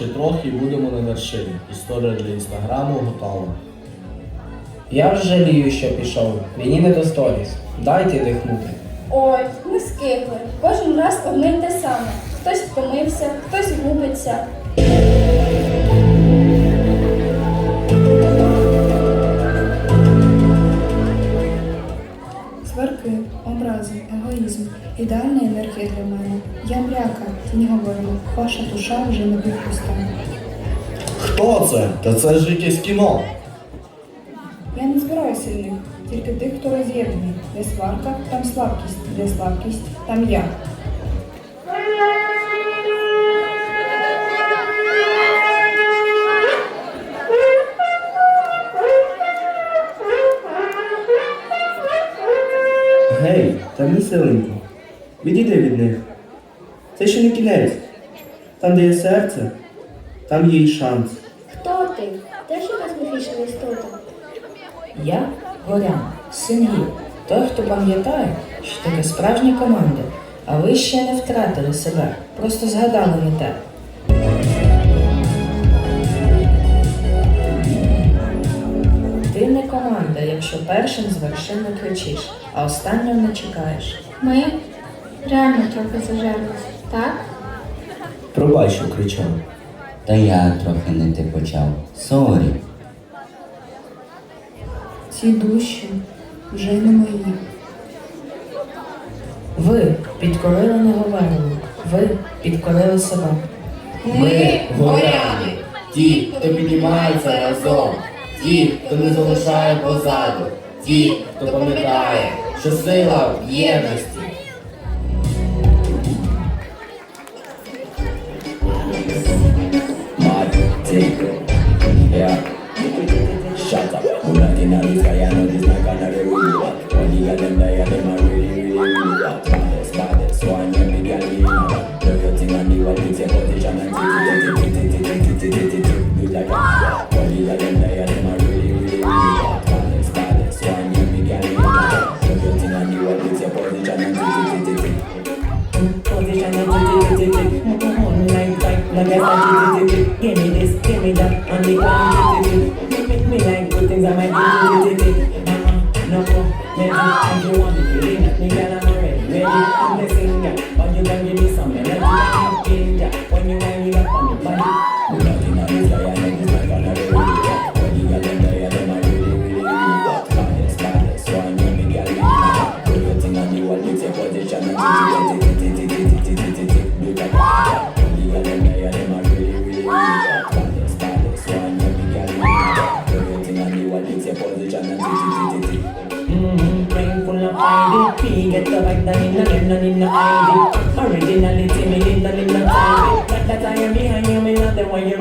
Ще трохи і будемо на вершині. Історія для інстаграму готова. Я вже жалію, що пішов. Мені не до сторіс. Дайте дихнути. Ой, ми скипли. Кожен раз одне й те саме. Хтось втомився, хтось губиться. Егоїзм ідеальна енергія для мене. Я мряка, тінь говорила, ваша душа вже не пуста. Хто це? Та це ж якесь кіно. Я не збираю сильних, тільки тих, хто роз'єднаний. Де сварка, там слабкість, де слабкість, там я. Гей, та не силенько. Відійди від них. Це ще не кінець. Там, де є серце, там є й шанс. Хто ти? Теж якась міфічна істота. Я Горян, син Гір, той, хто пам'ятає, що таке справжня команда, а ви ще не втратили себе, просто згадали не те. Якщо першим з вершин не кричиш, а останнім не чекаєш. Ми реально трохи зажерлись, так? Пробач, що кричав. Та я трохи не те почав. Сорі. Ці душі вже не мої. Ви підкорили неговерливу, ви підкорили себе. Ми горяни, ті, хто піднімається разом, ті, хто не залишає позаду, ті, хто пам'ятає, що сила в єдності. Shut up. I'm not in a this I know this not gonna be real Only of them and you are pretty politician and Good like a rock body like a liar Them are really, really, really hot Palace, palace, one you me can leave Everything and you are pretty politician and Politician and Online type like a Give me this, give me that, and the quantity Make me like good things I might do. No more, maybe, and you want ಹೀಗೆತ್ತ ಬಟ್ಟ ನಿನ್ನ ಗಂಡ ನಿನ್ನ ಐದಿ ಅವಿಡಿನಲ್ಲಿ ಸಿಮಿಲಿಂದ ನಿನ್ನ ತಾಯಿ ಕಟ್ಟ ತಾಯ ಮಿ ಹೈಯ ಮಿ ನದ ವಯ್ಯ